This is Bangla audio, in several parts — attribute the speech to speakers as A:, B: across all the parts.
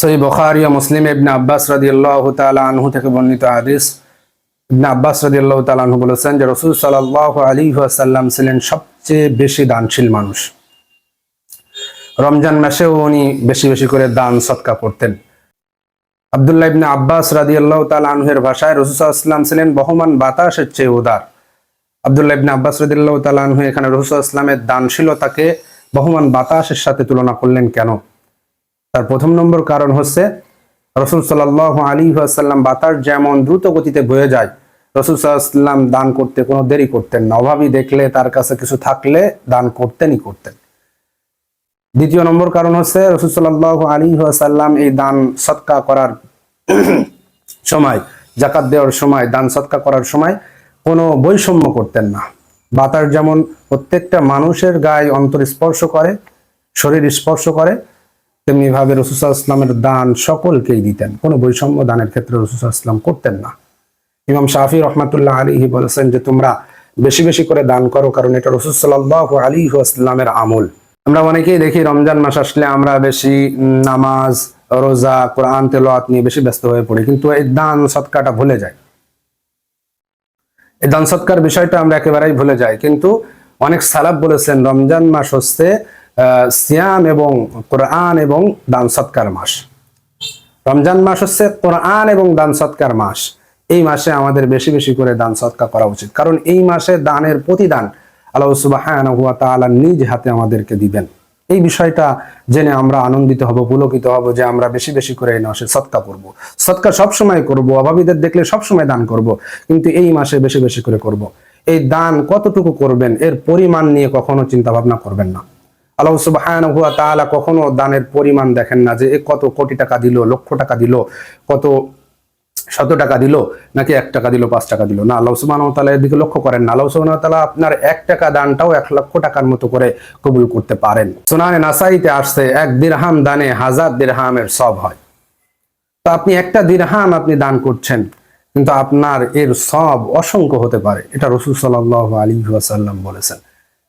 A: সহি বখারি ও মুসলিম ইবনে আব্বাস রাদিয়াল্লাহু তাআলা আনহু থেকে বর্ণিত হাদিস। ইবনে আব্বাস রাদিয়াল্লাহু তাআলা আনহু বলেছেন যে রাসূল সাল্লাল্লাহু আলাইহি ওয়াসাল্লাম ছিলেন সবচেয়ে বেশি দানশীল মানুষ। রমজান মাসেও উনি বেশি বেশি করে দান সৎকা করতেন। আব্দুল্লাহ ইবনে আব্বাস রাদিয়াল্লাহু তাআলা আনহুর ভাষায় রাসূল সাল্লাল্লাহু ছিলেন বহমান বাতাসের চেয়ে উদার। আব্দুল্লাহ ইবনে আব্বাস রাদিয়াল্লাহু তাআলা আনহু এখানে রাসূল সাল্লাল্লাহু দানশীলতাকে বহমান বাতাসের সাথে তুলনা করলেন কেন? তার প্রথম নম্বর কারণ হচ্ছে রসুল সাল্লাহ আলী আসাল্লাম বাতাস যেমন দ্রুত গতিতে বয়ে যায়, রসুল সাল্লাম দান করতে কোনো দেরি করতেন না। অভাবী দেখলে তার কাছে কিছু থাকলে দান করতেনই করতেন। দ্বিতীয় নম্বর কারণ হচ্ছে রসুল সাল্লাহ আলী আসাল্লাম এই দান সৎকা করার সময় জাকাত দেওয়ার সময়, দান সৎকা করার সময় কোনো বৈষম্য করতেন না। বাতাস যেমন প্রত্যেকটা মানুষের গায়ে অন্তর স্পর্শ করে, শরীর স্পর্শ করে তেমনি ভাবে রসুসা ইসলামের দান সকলকেই দিতেন। কোনো বৈষম্য দানের ক্ষেত্রে রসুসা ইসলাম করতেন না। ইমাম শাহি রহমাতুল্লাহ আলিহি বলেছেন যে, তোমরা বেশি বেশি করে দান করো, কারণ এটা রসুল সাল্লাহ আলী ইসলামের আমল। আমরা অনেকেই দেখি রমজান মাস আসলে আমরা বেশি নামাজ, রোজা, কোরআন তেলোয়াত নিয়ে বেশি ব্যস্ত হয়ে পড়ি, কিন্তু এই দান সৎকাটা ভুলে যায়। এই দান সৎকার বিষয়টা আমরা একেবারেই ভুলে যাই। কিন্তু অনেক সালাব বলেছেন, রমজান মাস হচ্ছে সিয়াম এবং কোরআন এবং দান সৎকার মাস। রমজান মাস হচ্ছে কোরআন এবং দান সৎকার মাস। এই মাসে আমাদের বেশি বেশি করে দান সৎকার করা উচিত। কারণ এই মাসে দানের প্রতিদান আল্লাহ নিজ হাতে আমাদেরকে দিবেন। এই বিষয়টা জেনে আমরা আনন্দিত হব, পুলকিত হব যে আমরা বেশি বেশি করে এই মাসে সৎকা করব। সৎকা সবসময় করব, অভাবীদের দেখলে সবসময় দান করব, কিন্তু এই মাসে বেশি বেশি করে করব। এই দান কতটুকু করবেন, এর পরিমাণ নিয়ে কখনো চিন্তা ভাবনা করবেন না। আল্লাহ সুবহানাহু হুয়া তাআলা কখনো দানের পরিমাণ দেখেন না যে এ কত কোটি টাকা দিল, লক্ষ টাকা দিল, কত শত টাকা দিল, নাকি এক টাকা দিল, পাঁচ টাকা দিল। না, আল্লাহ সুবহানাহু ওয়া তাআলা এর দিকে লক্ষ্য করেন না। আল্লাহ সুবহানাহু ওয়া তাআলা আপনার এক টাকা দানটাও এক লক্ষ টাকার মতো করে কবুল করতে পারেন। সুনানে নাসাইতে আসছে, এক দিরহাম দানে হাজার দিরহামের সব হয়। তো আপনি একটা দিরহাম আপনি দান করছেন, কিন্তু আপনার এর সব অসংখ্য হতে পারে। এটা রসুল সাল্লাহ আলী ওয়াসাল্লাম বলেছেন।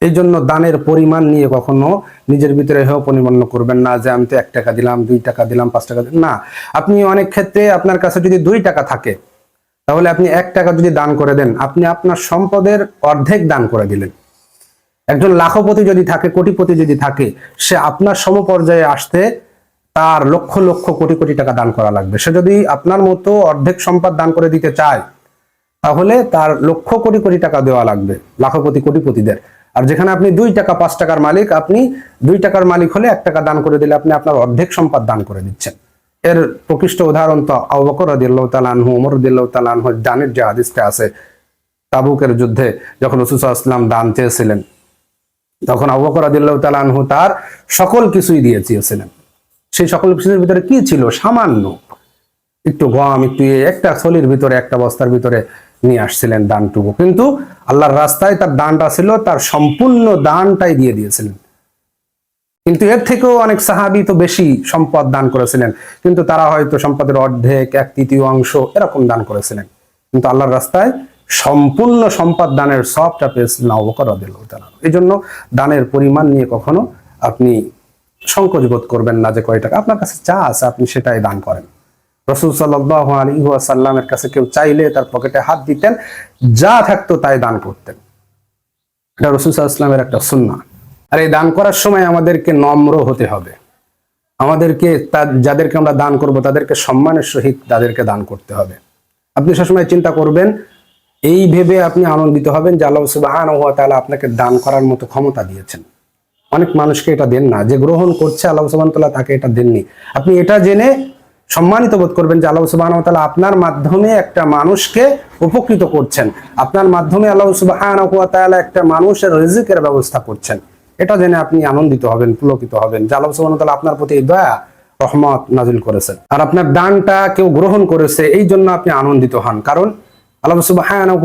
A: এই জন্য দানের পরিমাণ নিয়ে কখনো নিজের ভিতরে হেয় পরিমাণ করবেন না, যে আমি তো এক টাকা দিলাম, দুই টাকা দিলাম, পাঁচ টাকা না, আপনি অনেক ক্ষেত্রে আপনার কাছে যদি দুই টাকা থাকে, তাহলে আপনি এক টাকা যদি দান করে দেন, আপনি আপনার সম্পদের অর্ধেক দান করে দিলেন। একজন লাখপতি যদি থাকে, কোটিপতি যদি থাকে, সে আপনার সমপর্যায়ে আসতে তার লক্ষ লক্ষ কোটি কোটি টাকা দান করা লাগবে। সে যদি আপনার মতো অর্ধেক সম্পদ দান করে দিতে চায়, তাহলে তার লক্ষ কোটি কোটি টাকা দেওয়া লাগবে, লাখপতি কোটিপতিদের। আর যেখানে আপনি দুই টাকা, পাঁচ টাকার মালিক, আপনি দুই টাকার মালিক হলে এক টাকা দান করে দিলে আপনি আপনার অর্ধেক সম্পদ দান করে দিচ্ছেন। এর প্রকৃষ্ট উদাহরণ তো আবু বকর রাদিয়াল্লাহু তাআলা আনহু ওমর রাদিয়াল্লাহু তাআলা আনহু দানের যে হাদিসটা আছে, তাবুকের যুদ্ধে যখন রাসূল সাল্লাল্লাহু দান চেয়েছিলেন, তখন আবু বকর রাদিয়াল্লাহু তার সকল কিছুই দিয়ে চেয়েছিলেন। সেই সকল কিছুর ভিতরে কি ছিল? সামান্য। একটু গম, একটু একটা থলির ভিতরে, একটা বস্তার ভিতরে নিয়ে আসছিলেন দানটুকু। কিন্তু আল্লাহর রাস্তায় তার দানটা ছিল, তার সম্পূর্ণ দানটাই দিয়ে দিয়েছিলেন। কিন্তু এর থেকেও অনেক সাহাবি তো বেশি সম্পদ দান করেছিলেন। কিন্তু তারা হয়তো সম্পদের অর্ধেক, এক তৃতীয় অংশ এরকম দান করেছিলেন। কিন্তু আল্লাহর রাস্তায় সম্পূর্ণ সম্পদ দানের সবটা পেয়েছিলেন অবকর এই জন্য দানের পরিমাণ নিয়ে কখনো আপনি সংকোচ বোধ করবেন না যে কয় টাকা। আপনার কাছে যা আছে, আপনি সেটাই দান করেন। রসুল সাল্লাহ আলী সাল্লামের কাছে কেউ চাইলে তার পকেটে হাত দিতেন, যা থাকতো তাই দান করতেন। এটা রসুল সাল্লামের একটা সুন্না আর এই দান করার সময় আমাদেরকে নম্র হতে হবে। আমাদেরকে যাদেরকে আমরা দান করব, তাদেরকে সম্মানের সহিত তাদেরকে দান করতে হবে। আপনি সবসময় চিন্তা করবেন, এই ভেবে আপনি আনন্দিত হবেন যে আল্লাহ সুবহানাহু ওয়া তাআলা আপনাকে দান করার মতো ক্ষমতা দিয়েছেন। অনেক মানুষকে এটা দেন না। যে গ্রহণ করছে, আল্লাহ তাআলা তাকে এটা দেননি। আপনি এটা জেনে সম্মানিত বোধ করবেন যে আল্লাহ সুবহানাহু ওয়া তাআলা আপনার মাধ্যমে একটা মানুষকে উপকৃত করছেন। আপনার মাধ্যমে আল্লাহ ওয়া একটা মানুষের রিজিকের ব্যবস্থা করছেন। এটা জেনে আপনি আনন্দিত হবেন, পুলকিত হবেন যে আল্লাহ সুবহানাহু ওয়া তাআলা আপনার প্রতি দয়া, রহমত নাজিল করেছেন। আর আপনার দানটা কেউ গ্রহণ করেছে, এই জন্য আপনি আনন্দিত হন। কারণ আল্লাহ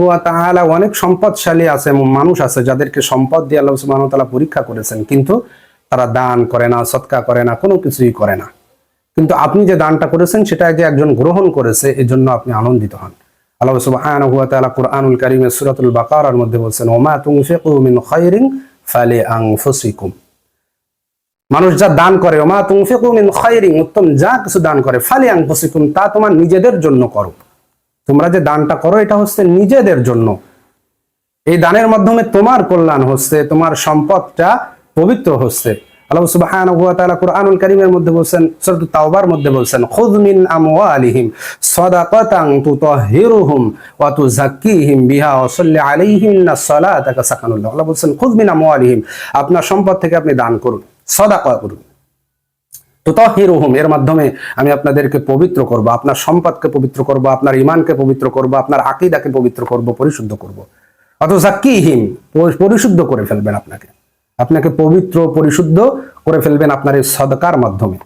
A: ওয়া অনেক সম্পদশালী আছে মানুষ আছে যাদেরকে সম্পদ দিয়ে আল্লাহ ওয়া পরীক্ষা করেছেন, কিন্তু তারা দান করে না, সৎকা করে না, কোনো কিছুই করে না। কিন্তু আপনি যে দানটা করেছেন, সেটা যে একজন গ্রহণ করেছে এই জন্য আপনি আনন্দিত হন। আল্লাহ সুবহানাহু ওয়া তাআলা সূরাতুল বাকারার মধ্যে ওমা তুনফিকু মিন ফালি আনফুসিকুম মানুষ যা দান করে, ওমা তুমফিকু মিন উত্তম যা কিছু দান করে ফালি আনফুসিকুম তা তোমার নিজেদের জন্য করো। তোমরা যে দানটা করো, এটা হচ্ছে নিজেদের জন্য। এই দানের মাধ্যমে তোমার কল্যাণ হচ্ছে, তোমার সম্পদটা পবিত্র হচ্ছে। আল্লাহ কুরআনুল মধ্যে বলছেন তাওবার মধ্যে বলছেন আমওয়ালিহিম তুতাহহিরুহুম ওয়া তুযাক্কিহিম বিহা ওয়া সাল্লি আলাইহিম সালাতাকা আল্লাহ বলছেন আমওয়ালিহিম, আপনার সম্পদ থেকে আপনি দান করুন, সাদাকা করুন। তুতাহিরুহুম, এর মাধ্যমে আমি আপনাদেরকে পবিত্র করব, আপনার সম্পদকে পবিত্র করব, আপনার ইমানকে পবিত্র করব, আপনার আকীদাকে পবিত্র করব, পরিশুদ্ধ করব। অত জাক্কিহিম পরিশুদ্ধ করে ফেলবেন আপনাকে। আপনাকে পবিত্র, পরিশুদ্ধ করে ফেলবেন আপনার এই সদকার মাধ্যমে।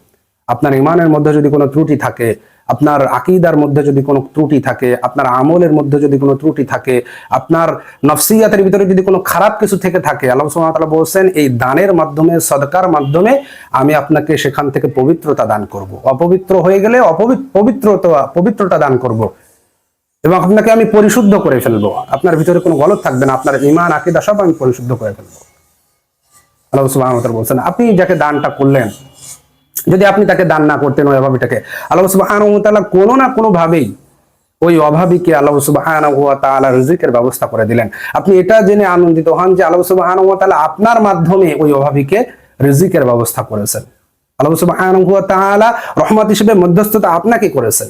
A: আপনার ইমানের মধ্যে যদি কোনো ত্রুটি থাকে, আপনার আকিদার মধ্যে যদি কোনো ত্রুটি থাকে, আপনার আমলের মধ্যে যদি কোনো ত্রুটি থাকে, আপনার নফসিয়াতের ভিতরে যদি কোনো খারাপ কিছু থেকে থাকে, আল্লাহ বলছেন, এই দানের মাধ্যমে, সদকার মাধ্যমে আমি আপনাকে সেখান থেকে পবিত্রতা দান করব। অপবিত্র হয়ে গেলে পবিত্রতা পবিত্রতা দান করব। এবং আপনাকে আমি পরিশুদ্ধ করে ফেলব। আপনার ভিতরে কোনো গলত থাকবে না, আপনার ইমান, আকিদা সব আমি পরিশুদ্ধ করে ফেলব। আল্লাহ তাআলা বলছেন, আপনি যাকে দানটা করলেন, যদি আপনি তাকে দান না করতেন ওই অভাবীটাকে, আল্লাহ তাআলা কোনো না কোনো ভাবেই ওই অভাবীকে আল্লাহ রিজিকের ব্যবস্থা করে দিলেন। আপনি এটা জেনে আনন্দিত হন যে আল্লাহ তাআলা আপনার মাধ্যমে ওই অভাবীকে রিজিকের ব্যবস্থা করেছেন। আল্লাহ তাআলা রহমত হিসেবে মধ্যস্থতা আপনাকে করেছেন।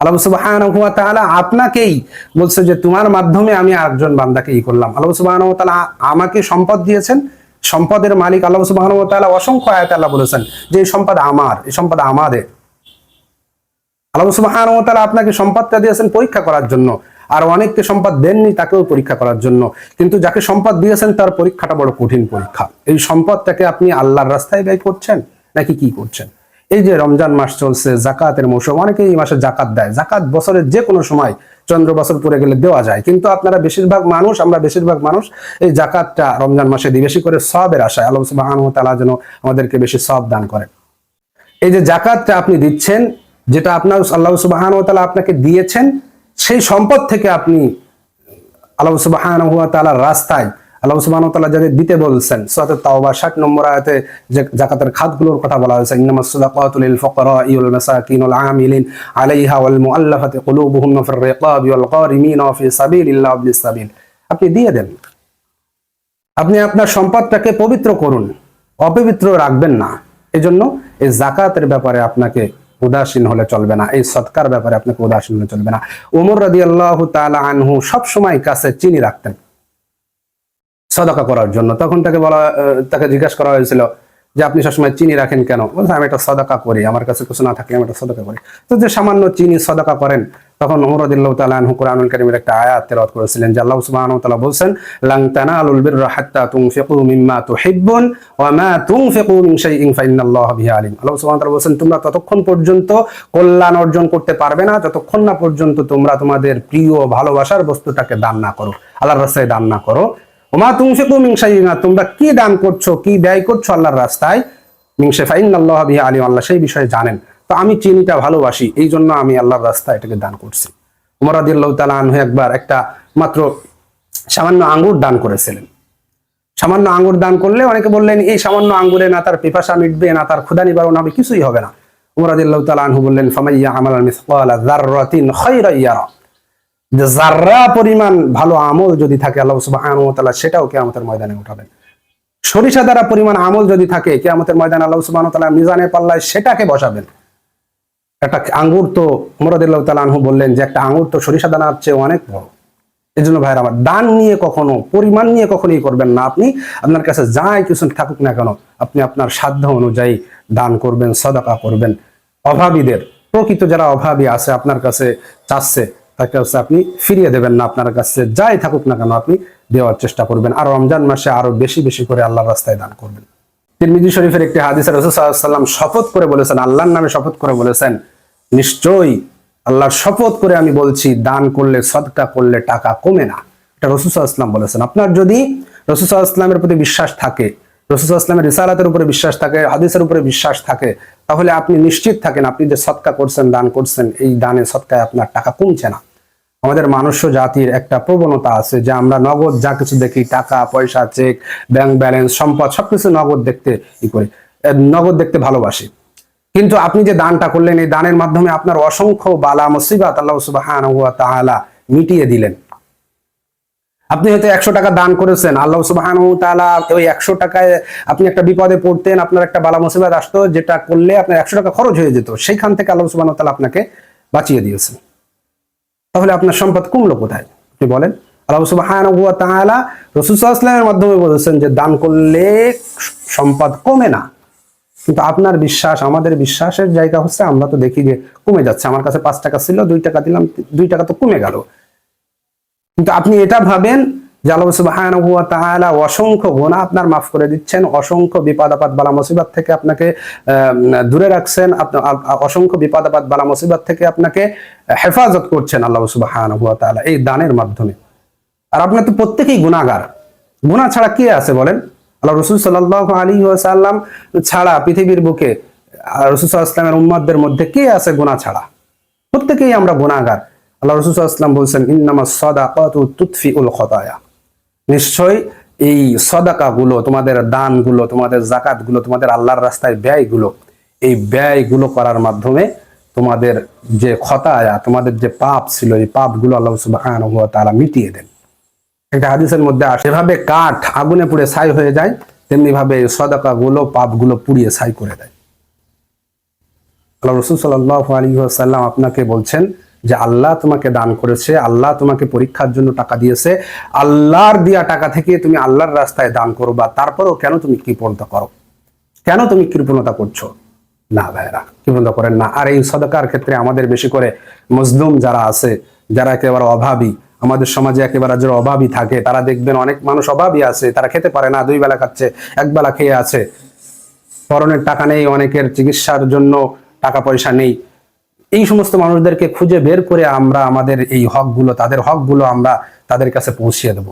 A: আল্লাহ আপনাকেই বলছে যে, তোমার মাধ্যমে আমি একজন বান্দাকে ই করলাম। আল্লাহ তাআলা আমাকে সম্পদ দিয়েছেন। সম্পদের মালিক আল্লাহ সুবাহ অসংখ্য আয়াত আল্লাহ বলেছেন যে এই সম্পদ আমার, এই সম্পদ আমাদের। আল্লাহ সুবাহ আপনাকে সম্পদটা দিয়েছেন পরীক্ষা করার জন্য, আর অনেককে সম্পদ দেননি তাকেও পরীক্ষা করার জন্য। কিন্তু যাকে সম্পদ দিয়েছেন তার পরীক্ষাটা বড় কঠিন পরীক্ষা। এই সম্পদটাকে আপনি আল্লাহর রাস্তায় ব্যয় করছেন, নাকি কি করছেন? এই যে রমজান মাস চলছে, জাকাতের মৌসুম অনেকে এই মাসে জাকাত দেয়। জাকাত বছরের যে কোনো সময় চন্দ্র বছর পরে গেলে দেওয়া যায়। কিন্তু আপনারা বেশিরভাগ মানুষ, আমরা বেশিরভাগ মানুষ এই জাকাতটা রমজান মাসে দিই বেশি করে সবের আশায়, আল্লাহ সুবহানাহু যেন আমাদেরকে বেশি সব দান করেন। এই যে জাকাতটা আপনি দিচ্ছেন, যেটা আপনার আল্লাহ সুবহানাহু ওয়া আপনাকে দিয়েছেন, সেই সম্পদ থেকে আপনি আল্লাহ সুবহানাহু ওয়া রাস্তায় আল্লাহ সুবহানাহু ওয়া যাদের দিতে বলছেন সূরা তাওবা 60 নম্বর যে খাতগুলোর কথা বলা হয়েছে মাসাকিন আমিলিন আলাইহা ওয়াল মুআল্লাফাতি কুলুবুহুম ফির ওয়াল গারিমিন ফি সাবিলিল্লাহ বিস সাবিল। আপনি দিয়ে দেন। আপনি আপনার সম্পদটাকে পবিত্র করুন, অপবিত্র রাখবেন না। এজন্য এই জাকাতের ব্যাপারে আপনাকে উদাসীন হলে চলবে না, এই সৎকার ব্যাপারে আপনাকে উদাসীন হলে চলবে না। ওমর আল্লাহ তালা আনহু সবসময় কাছে চিনি রাখতেন। সদকা করার জন্য। তখন তাকে বলা তাকে জিজ্ঞাসা করা হয়েছিল যে আপনি সবসময় চিনি রাখেন কেন? বলছে, আমি একটা সদকা করি, আমার কাছে কিছু না থাকলে আমি একটা সদকা করি। তো যে সামান্য চিনি সদকা করেন, তখন আনহু কোরআনুল একটা আয়াত তেলাওয়াত করেছিলেন যে আল্লাহ সুবহানাহু ওয়া তাআলা বলছেন লান তানালুল বিররা হাত্তা তুনফিকু মিম্মা তুহিব্বুন ওয়া মা তুনফিকু মিন শাইইন ফাইন্নাল্লাহা বিহি আলিম। আল্লাহ সুবহানাহু ওয়া তাআলা বলছেন, তোমরা ততক্ষণ পর্যন্ত কল্যাণ অর্জন করতে পারবে না, যতক্ষণ না পর্যন্ত তোমরা তোমাদের প্রিয় ভালোবাসার বস্তুটাকে দান না করো, আল্লাহর রাস্তায় দান না করো। ওমা তুনফিকু মিন শাইইন তোমরা কি দান করছ, কি ব্যয় করছ আল্লাহর রাস্তায়? মিংসে ফাইন্নাল্লাহা বিহি আলিম, আল্লাহ সেই বিষয়ে জানেন। তো আমি চিনিটা ভালোবাসি এই জন্য আমি আল্লাহর রাস্তায় এটাকে দান করছি। উমর রাদিয়াল্লাহু তাআলা আনহু একবার একটা মাত্র সামান্য আঙ্গুর দান করেছিলেন। সামান্য আঙ্গুর দান করলে অনেকে বললেন, এই সামান্য আঙ্গুরে না তার পিপাসা মিটবে, না তার ক্ষুধা নিবারণ হবে, কিছুই হবে না। উমর রাদিয়াল্লাহু তাআলা আনহু বললেন, ফামাইয়া আমাল মিসকালা যাররাতিন খায়রা ইয়ারা। যে যাররা পরিমাণ ভালো আমল যদি থাকে আল্লাহ তাআলা সেটাও কিয়ামতের ময়দানে উঠাবেন। সরিষা দ্বারা পরিমাণ আমল যদি থাকে কিয়ামতের ময়দানে আল্লাহ তাআলা মিজানের পাল্লায় সেটাকে বসাবেন। একটা আঙ্গুর তো মুরাদিল্লাহ আনহু বললেন যে একটা আঙ্গুর তো সরিষা দানার চেয়ে অনেক বড়। এই জন্য ভাইরা আমার দান নিয়ে কখনো, পরিমাণ নিয়ে কখনোই করবেন না আপনি। আপনার কাছে যাই কিছু থাকুক না কেন, আপনি আপনার সাধ্য অনুযায়ী দান করবেন, সদাকা করবেন। অভাবীদের, প্রকৃত যারা অভাবী আছে, আপনার কাছে চাচ্ছে তাকে হচ্ছে আপনি ফিরিয়ে দেবেন না, আপনার কাছে যাই থাকুক না কেন আপনি দেওয়ার চেষ্টা করবেন আর রমজান মাসে আরও বেশি বেশি করে আল্লাহর রাস্তায় দান করবেন। তিরমিজি শরীফের একটি হাদিসে রাসূল সাল্লাম শপথ করে বলেছেন, আল্লাহর নামে শপথ করে বলেছেন, নিশ্চয়ই আল্লাহর শপথ করে আমি বলছি, দান করলে, সদকা করলে টাকা কমে না। এটা রসুল ইসলাম বলেছেন। আপনার যদি রসুল ইসলামের প্রতি বিশ্বাস থাকে রসুল ইসলামের রিসালাতের উপরে বিশ্বাস থাকে, হাদিসের উপরে বিশ্বাস থাকে, তাহলে আপনি নিশ্চিত থাকেন আপনি যে সৎকা করছেন, দান করছেন, এই দানে, সৎকায় আপনার টাকা কমছে না। আমাদের মানুষ্য জাতির একটা প্রবণতা আছে যে আমরা নগদ যা কিছু দেখি, টাকা, পয়সা, চেক, ব্যাংক ব্যালেন্স, সম্পদ, সবকিছু নগদ দেখতে ই করি নগদ দেখতে ভালোবাসি। কিন্তু আপনি যে দানটা করলেন, এই দানের মাধ্যমে আপনার অসংখ্য বালা মুসিবাত আল্লাহ ওয়া মিটিয়ে দিলেন। আপনি হয়তো একশো টাকা দান করেছেন। আল্লাহ সুবহানাহু ওয়া তাআলা ওই একশো টাকায় আপনি একটা বিপদে পড়তেন, আপনার একটা বালা মুসিবাত আসতো, যেটা করলে আপনার একশো টাকা খরচ হয়ে যেত। সেইখান থেকে আল্লাহ সুবহানাহু ওয়া তাআলা আপনাকে বাঁচিয়ে দিয়েছেন। তাহলে আপনার সম্পদ কমলো কোথায়? আপনি বলেন। আল্লাহ সাল্লাল্লাহু আলাইহি ওয়াসাল্লামের মাধ্যমে বলেছেন যে, দান করলে সম্পদ কমে না। কিন্তু আপনার বিশ্বাস, আমাদের বিশ্বাসের জায়গা হচ্ছে, আমরা তো দেখি যে কমে যাচ্ছে। আমার কাছে পাঁচ টাকা ছিল, দুই টাকা দিলাম, দুই টাকা তো কমে গেল। কিন্তু আপনি এটা ভাবেন যে আল্লাহ অসংখ্য গুনাহ আপনার মাফ করে দিচ্ছেন, অসংখ্য বিপদ আপদ বালা মুসিবত থেকে আপনাকে দূরে রাখছেন অসংখ্য বিপদ আপদ বালা মুসিবত থেকে আপনাকে হেফাজত করছেন আল্লাহ সুবহানাহু ওয়া তাআলা এই দানের মাধ্যমে। আর আপনার তো প্রত্যেকেই গুণাগার গুনাহ ছাড়া কে আছে বলেন? আল্লাহ রসুল সাল্লাহ আলী সাল্লাম ছাড়া পৃথিবীর বুকে রসুল সাল্লামের উম্মাদদের মধ্যে কে আছে গুনাহ ছাড়া? প্রত্যেকেই আমরা গুণাগার আল্লাহ রসুল সাল্লাম বলছেন, ইন্নামা সদা কত তুৎফি উল খতায়া। নিশ্চয় এই সদাকা গুলো তোমাদের দানগুলো তোমাদের জাকাতগুলো তোমাদের আল্লাহর রাস্তায় ব্যয়গুলো, এই ব্যয়গুলো করার মাধ্যমে তোমাদের যে খতায়া, তোমাদের যে পাপ ছিল, এই পাপগুলো আল্লাহ সুবহানাহু তারা মিটিয়ে দেন। একটা হাদিসের মধ্যে আসে এভাবে কাঠ আগুনে পুড়ে ছাই হয়ে যায় তেমনি ভাবে এই সদাকা গুলো পাপগুলো পুড়িয়ে ছাই করে দেয়। আল্লাহ রসুল সাল্লাহ আলী সাল্লাম আপনাকে বলছেন যে আল্লাহ তোমাকে দান করেছে, আল্লাহ তোমাকে পরীক্ষার জন্য টাকা দিয়েছে, আল্লাহর দেওয়া টাকা থেকে তুমি আল্লাহর রাস্তায় দান করো বা তারপরেও কেন তুমি কৃপণতা করো? কেন তুমি কৃপণতা করছ? না ভাইরা কৃপণতা করেন না। আর এই সদকার ক্ষেত্রে আমাদের বেশি করে মজলুম যারা আছে, যারা একেবারে অভাবী, আমাদের সমাজে একেবারে যারা অভাবী থাকে, তারা দেখবেন অনেক মানুষ অভাবী আছে, তারা খেতে পারে না, দুই বেলা খাচ্ছে, এক বেলা খেয়ে আছে। পরনের টাকা নেই, অনেকের চিকিৎসার জন্য টাকা পয়সা নেই। এই সমস্ত মানুষদেরকে খুঁজে বের করে আমরা আমাদের এই হকগুলো, তাদের হকগুলো আমরা তাদের কাছে পৌঁছিয়ে দেব।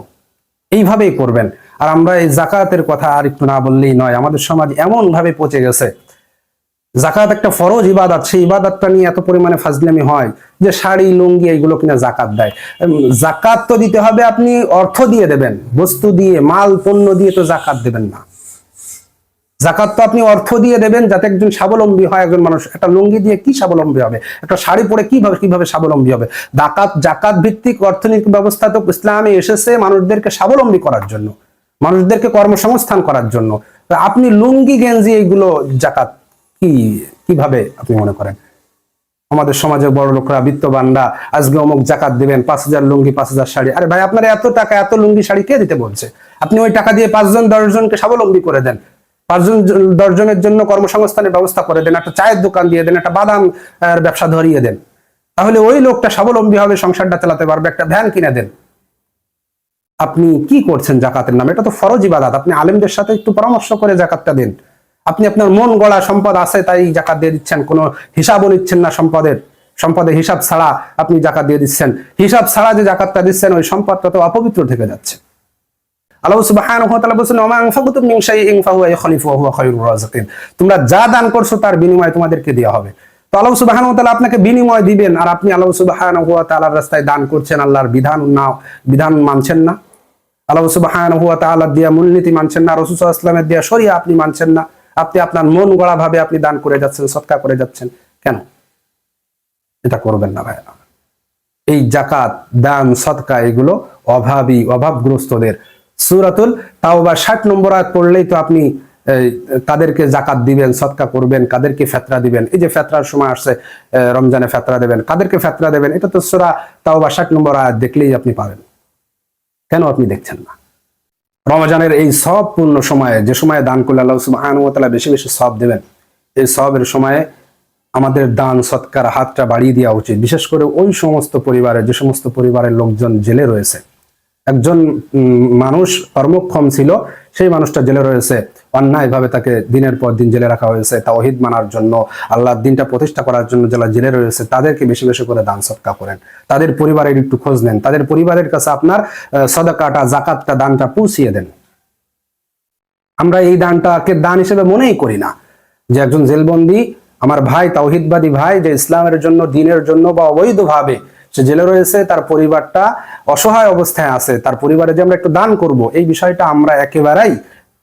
A: এইভাবেই করবেন। আর আমরা এই জাকাতের কথা আর একটু না বললেই নয়, আমাদের সমাজ এমন ভাবে পচে গেছে। জাকাত একটা ফরজ ইবাদত, সেই ইবাদতটা নিয়ে এত পরিমাণে ফাজলামি হয় যে শাড়ি, লুঙ্গি এইগুলো কিনা জাকাত দেয়। জাকাত তো দিতে হবে আপনি অর্থ দিয়ে দেবেন, বস্তু দিয়ে, মাল, পণ্য দিয়ে তো জাকাত দেবেন না। জাকাত তো আপনি অর্থ দিয়ে দেবেন যাতে একজন স্বাবলম্বী হয়, একজন মানুষ। একটা লুঙ্গি দিয়ে কি স্বাবলম্বী হবে? একটা শাড়ি পরে কীভাবে কীভাবে স্বাবলম্বী হবে? জাকাত জাকাত ভিত্তিক অর্থনৈতিক ব্যবস্থা তো ইসলামে এসেছে মানুষদেরকে স্বাবলম্বী করার জন্য, মানুষদেরকে কর্মসংস্থান করার জন্য। আপনি লুঙ্গি, গেঞ্জি এইগুলো জাকাত কি কীভাবে আপনি মনে করেন? আমাদের সমাজের বড় লোকরা বিত্তবানরা আজকে অমুক জাকাত দিবেন, পাঁচ হাজার লুঙ্গি, পাঁচ হাজার শাড়ি। আরে ভাই, আপনার এত টাকা, এত লুঙ্গি শাড়ি কে দিতে বলছে? আপনি ওই টাকা দিয়ে পাঁচজন, দশজনকে স্বাবলম্বী করে দেন। পাঁচজন দশজনের জন্য কর্মসংস্থানের ব্যবস্থা করে দেন, একটা চায়ের দোকান দিয়ে দেন, একটা বাদাম ব্যবসা ধরিয়ে দেন। তাহলে ওই লোকটা স্বাবলম্বী হবে, সংসারটা চালাতে পারবে, একটা ভ্যান কিনে দেন। আপনি কি করছেন জাকাতের নামে? এটা তো ফরজ ইবাদত। আপনি আলেমদের সাথে একটু পরামর্শ করে জাকাতটা দিন। আপনি আপনার মন গড়া সম্পদ আছে, তাই জাকাত দিয়ে দিচ্ছেন। কোনো হিসাবও নিচ্ছেন না সম্পদের। সম্পদের হিসাব ছাড়া আপনি জাকাত দিয়ে দিচ্ছেন। হিসাব ছাড়া যে জাকাতটা দিচ্ছেন, ওই সম্পদটা তো অপবিত্র থেকে যাচ্ছে। আল্লাহ সুবহানাহু ওয়া তাআলা বলেছেন, ওমা আনফাকতুম মিন শাইইন ফাহুয়া ইখলিফু ওয়া হুয়া খায়রুর রাযিকিন। তোমরা যা দান করছ তার বিনিময় তোমাদেরকে দেওয়া হবে। তো আল্লাহ সুবহানাহু ওয়া আপনাকে বিনিময় দিবেন, আর আপনি আল্লাহ সুবহানাহু ওয়া তাআলার রাস্তায় দান করছেন আল্লাহর বিধান না, বিধান মানছেন না। আল্লাহ সুবহানাহু ওয়া তাআলার দেয়া মূলনীতি মানছেন না, রাসূল ওয়াসাল্লামের দেয়া শরিয়া আপনি মানছেন না। আপনি আপনার মন গড়া ভাবে আপনি দান করে যাচ্ছেন, সৎকার করে যাচ্ছেন। কেন? এটা করবেন না ভাইরা এই জাকাত দান, সৎকা এগুলো অভাবী, অভাবগ্রস্তদের সুরাতুল তাও বা ষাট নম্বর আয়াত পড়লেই তো আপনি এই, কাদেরকে জাকাত দিবেন সদকা করবেন কাদেরকে ফেতরা দিবেন। এই যে ফেতরার সময় আসছে রমজানে ফেতরা দেবেন কাদেরকে ফেতরা দেবেন এটা তো সুরা তাও বা ষাট নম্বর আয়াত দেখলেই আপনি পাবেন। কেন আপনি দেখছেন না? রমজানের এই সব পূর্ণ সময়ে যে সময়ে দান করলে আল্লাহ তাআলা বেশি বেশি সব দেবেন এই সবের সময়ে আমাদের দান সৎকার হাতটা বাড়িয়ে দেওয়া উচিত। বিশেষ করে ওই সমস্ত পরিবারের যে সমস্ত পরিবারের লোকজন জেলে রয়েছে একজন মানুষ কর্মক্ষম ছিল, সেই মানুষটা জেলে রয়েছে। অন্যায়ভাবে তাকে দিনের পর দিন জেলে রাখা হয়েছে। তাওহিদ মানার জন্য, আল্লাহর দিনটা প্রতিষ্ঠা করার জন্য যারা জেলে রয়েছে, তাদেরকে বেশি বেশি করে দান সৎকা করেন। তাদের পরিবারের একটু খোঁজ নেন। তাদের পরিবারের কাছে আপনার সদকাটা, জাকাতটা, দানটা পৌঁছিয়ে দেন। আমরা এই দানটাকে দান হিসেবে মনেই করি না যে একজন জেলবন্দি, আমার ভাই, তাওহিদবাদী ভাই, যে ইসলামের জন্য, দিনের জন্য বা অবৈধভাবে সে জেলে রয়েছে, তার পরিবারটা অসহায় অবস্থায় আছে, তার পরিবারে যে আমরা একটু দান করব, এই বিষয়টা আমরা একেবারেই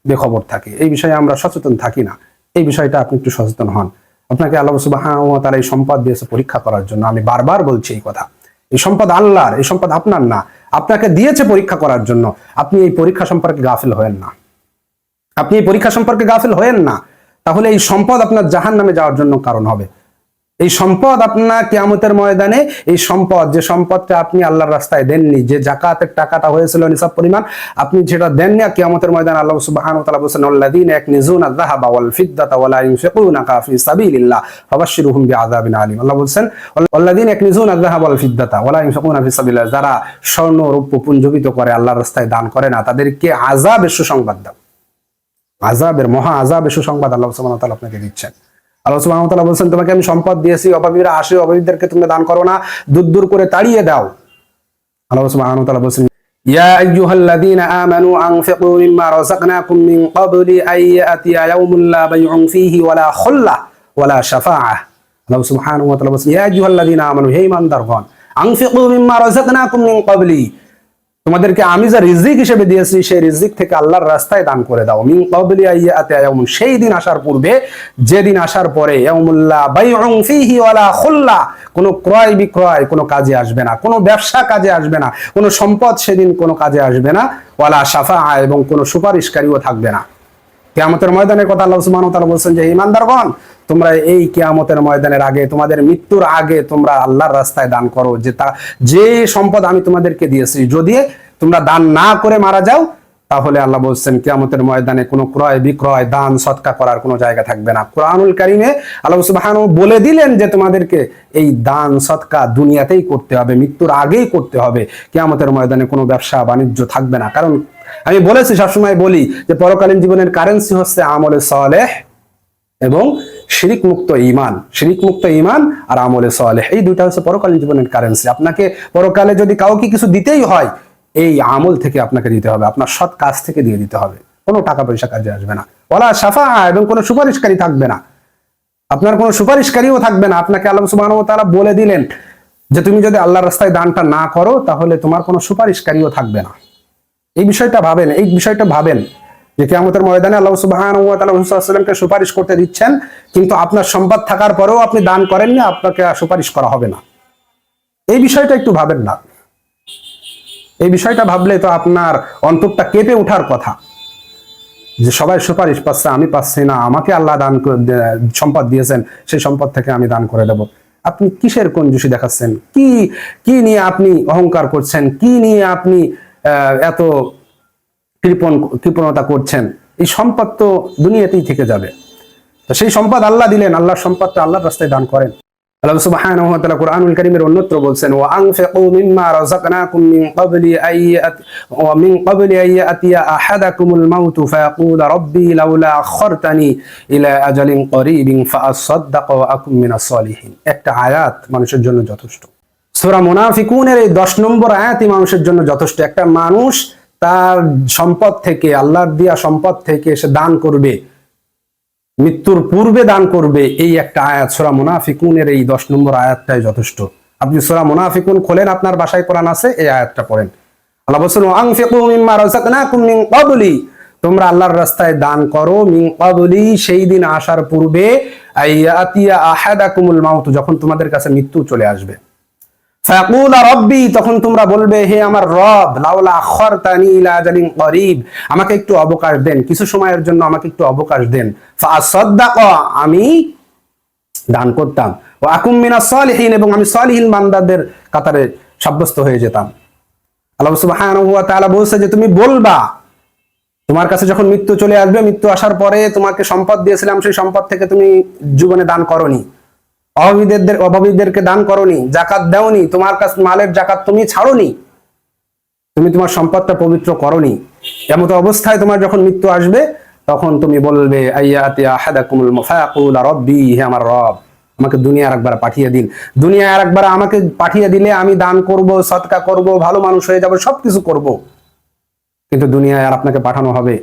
A: বেখবর থাকি, এই বিষয়ে আমরা সচেতন থাকি না, এই বিষয়টা আপনি একটু সচেতন হন। আপনাকে আল্লাহ ওয়া তাআলা এই সম্পদ দিয়েছে পরীক্ষা করার জন্য, আমি বারবার বলছি এই কথা। এই সম্পদ আল্লাহর, এই সম্পদ আপনার না, আপনাকে দিয়েছে পরীক্ষা করার জন্য, আপনি এই পরীক্ষা সম্পর্কে গাফিল হয়েন না। আপনি এই পরীক্ষা সম্পর্কে গাফিল হয়েন না, তাহলে এই সম্পদ আপনার জাহান নামে যাওয়ার জন্য কারণ হবে। এই সম্পদ আপনার কিয়ামতের ময়দানে, এই সম্পদ, যে সম্পদটা আপনি আল্লাহর রাস্তায় দেননি, যে জাকাতের টাকাটা হয়েছিল নিসাব পরিমাণ, আপনি যেটা দেননি কিয়ামতের ময়দানে আল্লাহ সুবহানাহু ওয়া তাআলা ফিদ্দাতা আল্লাহ বলেছেন, আল্লাযীনা ইয়াকনিজুনা আয-যাহাবা ওয়াল ফিদ্দাতা ফি সাবিলিল্লাহ, যারা স্বর্ণ, রৌপ্য পুঞ্জীবিত করে আল্লাহর রাস্তায় দান করে না, তাদেরকে আযাবের সুসংবাদ দাও। আযাবের, মহা আযাবের সুসংবাদ আল্লাহ সুবহানাহু ওয়া তাআলা আপনাকে দিচ্ছেন। আল্লাহ সুবহানাহু ওয়া তাআলা বলছেন তোমাকে আমি সম্পদ দিয়েছি অভাবীরা আসে অভাবীদেরকে তুমি দান করো না দূর দূর করে তাড়িয়ে দাও আল্লাহ সুবহানাহু ওয়া তাআলা বলছেন يا أيها الذين آمنوا أنفقوا مما رزقناكم من قبل أن يأتي يوم لا بيع فيه ولا خلة ولا شفاعة আল্লাহ সুবহানাহু ওয়া তাআলা বলছেন يا أيها الذين آمنوا হে ইমানদারগণ أنفقوا مما رزقناكم من قبل তোমাদেরকে আমি যা রিজিক হিসেবে দিয়েছি, সেই রিজিক থেকে আল্লাহর রাস্তায় দান করে দাও। মিন ক্বাবলি আইয়াতি ইয়াউম সেই দিন আসার পূর্বে, যেদিন আসার পরে, ইয়াউমুল্লাহ বাইউন ফিহি ওয়ালা খুল্লা। কোনো ক্রয় বিক্রয় কোনো কাজে আসবে না। কোনো ব্যবসা কাজে আসবে না। কোনো সম্পদ সেদিন কোনো কাজে আসবে না। ওয়ালা শাফা এবং কোনো সুপারিশকারীও থাকবে না। কেয়ামতের ময়দানের কথা আল্লাহ সুবহানাহু ওয়া তাআলা বলছেন যে ইমানদারগণ তোমরা এই কেয়ামতের ময়দানের আগে, তোমাদের মৃত্যুর আগে তোমরা আল্লাহর রাস্তায় দান করো, যে তা যে সম্পদ আমি তোমাদেরকে দিয়েছি। যদি তোমরা দান না করে মারা যাও, তাহলে আল্লাহ বলছেন, কিয়ামতের ময়দানে কোনো ক্রয় বিক্রয়, দান, সৎকা করার কোনো জায়গা থাকবে না। কোরআনুল কারিমে আল্লাহ সুবহানাহু বলে দিলেন যে তোমাদেরকে এই দান, সৎকা দুনিয়াতেই করতে হবে, মৃত্যুর আগেই করতে হবে। কিয়ামতের ময়দানে কোনো ব্যবসা, বাণিজ্য থাকবে না। কারণ আমি বলেছি, সবসময় বলি যে পরকালীন জীবনের কারেন্সি হচ্ছে আমলে সালেহ এবং শিরিক মুক্ত ইমান শিরিক মুক্ত ইমান আর আমলে সালেহ, এই দুইটা হচ্ছে পরকালীন জীবনের কারেন্সি আপনাকে পরকালে যদি কাউকে কিছু দিতেই হয়, এই আমল থেকে আপনাকে দিতে হবে, আপনার সৎ কাজ থেকে দিয়ে দিতে হবে। কোনো টাকা পয়সা কাজে আসবে না। ওলা সাফা এবং কোনো সুপারিশকারী থাকবে না। আপনার কোনো সুপারিশকারীও থাকবে না। আপনাকে আল্লাহ ওয়া তাআলা বলে দিলেন যে তুমি যদি আল্লাহর রাস্তায় দানটা না করো, তাহলে তোমার কোনো সুপারিশকারীও থাকবে না। এই বিষয়টা ভাবেন, এই বিষয়টা ভাবেন। যে কিয়ামতের ময়দানে আল্লাহ সুবহানাহু ওয়া তাআলা সুপারিশ করতে দিচ্ছেন, কিন্তু আপনার সম্পদ থাকার পরেও আপনি দান করেননি, আপনাকে সুপারিশ করা হবে না। এই বিষয়টা একটু ভাবেন না। এই বিষয়টা ভাবলে তো আপনার অন্তরটা কেঁপে ওঠার কথা। যে সবাই সুপারিশ পাচ্ছে, আমি পাচ্ছি না, আমাকে আল্লাহ দান সম্পদ দিয়েছেন, সেই সম্পদ থেকে আমি দান করে দেব। আপনি কিসের কঞ্জুসি দেখাচ্ছেন? কি কি নিয়ে আপনি অহংকার করছেন? কি নিয়ে আপনি এত কৃপণ, কৃপণতা করছেন। এই সম্পদ তো দুনিয়াতেই থেকে যাবে। তো সেই সম্পদ আল্লাহ দিলেন, আল্লাহর সম্পদটা আল্লাহর রাস্তায় দান করেন। একটা আয়াত মানুষের জন্য যথেষ্ট। সূরা মুনাফিকুনের এই 10 নম্বর আয়াতই মানুষের জন্য যথেষ্ট। একটা মানুষ তার সম্পদ থেকে, আল্লাহর দিয়া সম্পদ থেকে সে দান করবে। মৃত্যুর পূর্বে দান করবে এই একটা আয়াত। সোরা মুনাফিকুনের এই দশ নম্বর আয়াতটাই যথেষ্ট। আপনি সোরা মুনাফিকুন খোলেন, আপনার বাসায় কোরআন আছে, এই আয়াতটা পড়েন। আল্লাহ বলছেন তোমরা আল্লাহর রাস্তায় দান করো, মিন সেই দিন আসার পূর্বে আইয়াতিয়া যখন তোমাদের কাছে মৃত্যু চলে আসবে। ফায়াকুল রব্বি, তখন তোমরা বলবে, হে আমার রব লাউলা আখরতানি ইলা আজালিন করিব। আমাকে একটু অবকাশ দেন, কিছু সময়ের জন্য আমাকে একটু অবকাশ দেন। ফাসাদদাক আমি দান করতাম। ও আকুম মিনাস সলিহিন, এবং আমি সলিহিন বান্দাদের কাতারে সাব্যস্ত হয়ে যেতাম। আল্লাহ সুবহানাহু ওয়া তাআলা বলছে যে, তুমি বলবা, তোমার কাছে যখন মৃত্যু চলে আসবে, মৃত্যু আসার পরে তোমাকে সম্পদ দিয়েছিলাম, সেই সম্পদ থেকে তুমি জীবনে দান করনি। অভাবীদের অভাবীদেরকে দান করনি, জাকাত দেওনি, তোমার কাছে মালের জাকাত তুমি ছাড়োনি, তুমি তোমার সম্পদটা পবিত্র করনি। এমত অবস্থায় তোমার যখন মৃত্যু আসবে, তখন তুমি বলবে আমার রব, আমাকে দুনিয়ার একবার পাঠিয়ে দিন। দুনিয়ার একবার আমাকে পাঠিয়ে দিলে আমি দান করব, সৎকা করব, ভালো মানুষ হয়ে যাব, সবকিছু করব। কিন্তু দুনিয়ায় আর আপনাকে পাঠানো হবে।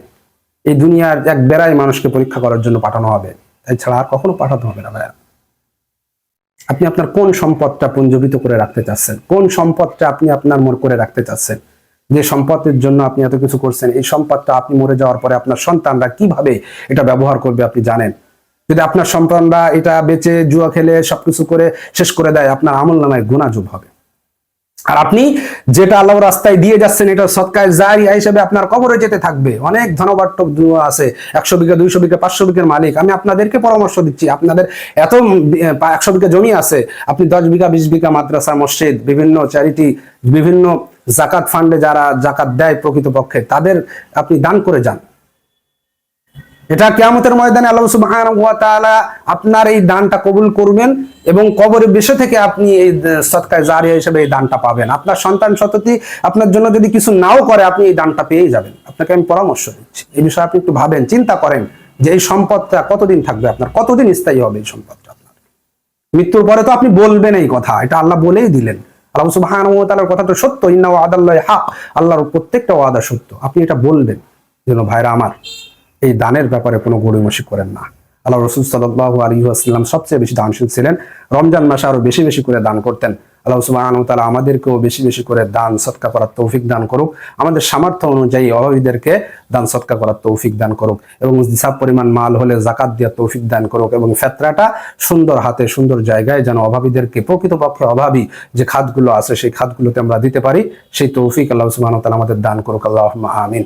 A: এই দুনিয়ার এক বেড়াই মানুষকে পরীক্ষা করার জন্য পাঠানো হবে। তাই ছাড়া আর কখনো পাঠাতে হবে না ভাইয়া। আপনি আপনার কোন সম্পদটা পুঞ্জীবিত করে রাখতে চাচ্ছেন? কোন সম্পদটা আপনি আপনার মোর করে রাখতে চাচ্ছেন? যে সম্পদের জন্য আপনি এত কিছু করছেন, এই সম্পদটা আপনি মরে যাওয়ার পরে আপনার সন্তানরা কীভাবে এটা ব্যবহার করবে আপনি জানেন? যদি আপনার সন্তানরা এটা বেচে, জুয়া খেলে, সবকিছু করে শেষ করে দেয়, আপনার আমল নামায় গুণাযোগ হবে। আর আপনি যেটা আল্লাহর রাস্তায় দিয়ে যাচ্ছেন, এটা সৎকায় জারিয়া হিসেবে আপনার কবরে যেতে থাকবে। অনেক ধনবাট্টক দুয়া আছে। একশো বিঘা, দুইশো বিঘা, পাঁচশো বিঘার মালিক। আমি আপনাদেরকে পরামর্শ দিচ্ছি। আপনাদের এত একশো বিঘা জমি আছে। আপনি দশ বিঘা, বিশ বিঘা মাদ্রাসা, মসজিদ, বিভিন্ন চ্যারিটি বিভিন্ন জাকাত ফান্ডে যারা জাকাত দেয় প্রকৃতপক্ষে, তাদের আপনি দান করে যান। এটা কেয়ামতের ময়দানে আল্লাহ তাআলা আপনার এই দানটা কবুল করবেন এবং কবরের বেশে থেকে আপনি এই সৎকায় জারিয়া হিসেবে এই দানটা পাবেন। আপনার সন্তান সন্ততি আপনার জন্য যদি কিছু নাও করে, আপনি এই দানটা পেয়েই যাবেন। আপনাকে আমি পরামর্শ দিচ্ছি। এই বিষয়ে আপনি একটু ভাবেন, চিন্তা করেন যে এই সম্পদটা কতদিন থাকবে আপনার, কতদিন স্থায়ী হবে এই সম্পদটা আপনার? মৃত্যুর পরে তো আপনি বলবেন এই কথা, এটা আল্লাহ বলেই দিলেন। আল্লাহ তাআলার কথা তো সত্য ইন্না ওয়াদাল্লাহি হক, আল্লাহর প্রত্যেকটা ওয়াদা সত্য। আপনি এটা বলবেন যেন ভাইরা আমার এই দানের ব্যাপারে কোনো গড়িমসি করেন না। আল্লাহ রসুল সাল্লাহ আলী আসলাম সবচেয়ে বেশি দানশীল ছিলেন। রমজান মাসে আরও বেশি বেশি করে দান করতেন। আল্লাহ সুবাহ তালা আমাদেরকেও বেশি বেশি করে দান সৎকা করার তৌফিক দান করুক। আমাদের সামর্থ্য অনুযায়ী অভাবীদেরকে দান সৎকা করার তৌফিক দান করুক এবং হিসাব পরিমাণ মাল হলে জাকাত দেওয়ার তৌফিক দান করুক এবং ফেতরাটা সুন্দর হাতে, সুন্দর জায়গায় যেন অভাবীদেরকে, প্রকৃতপক্ষে অভাবী যে খাতগুলো আছে, সেই খাতগুলোতে আমরা দিতে পারি, সেই তৌফিক আল্লাহ সুবাহ আমাদের দান করুক। আল্লাহ আমিন।